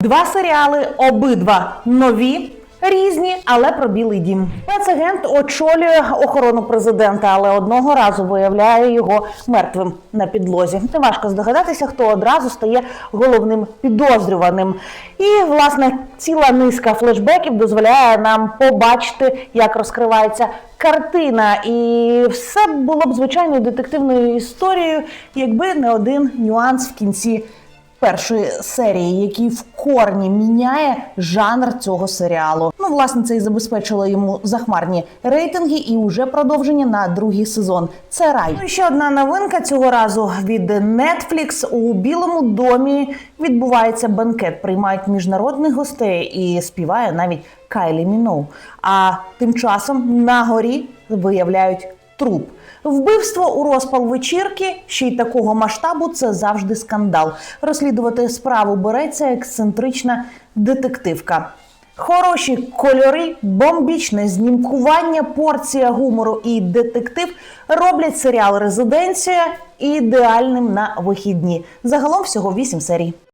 Два серіали, обидва нові. Різні, але про білий дім. Спецагент очолює охорону президента, але одного разу виявляє його мертвим на підлозі. Неважко здогадатися, хто одразу стає головним підозрюваним. І власне ціла низка флешбеків дозволяє нам побачити, як розкривається картина. І все було б звичайною детективною історією, якби не один нюанс в кінці першої серії, який в корні міняє жанр цього серіалу. Ну, власне, це і забезпечило йому захмарні рейтинги, і уже продовження на другий сезон. Це рай. Ну, ще одна новинка цього разу від Netflix. У Білому домі відбувається банкет. Приймають міжнародних гостей і співає навіть Кайлі Міноу. А тим часом на горі виявляють труп. Вбивство у розпал вечірки, ще й такого масштабу, це завжди скандал. Розслідувати справу береться ексцентрична детективка. Хороші кольори, бомбічне знімкування, порція гумору і детектив роблять серіал Резиденція ідеальним на вихідні. Загалом всього 8 серій.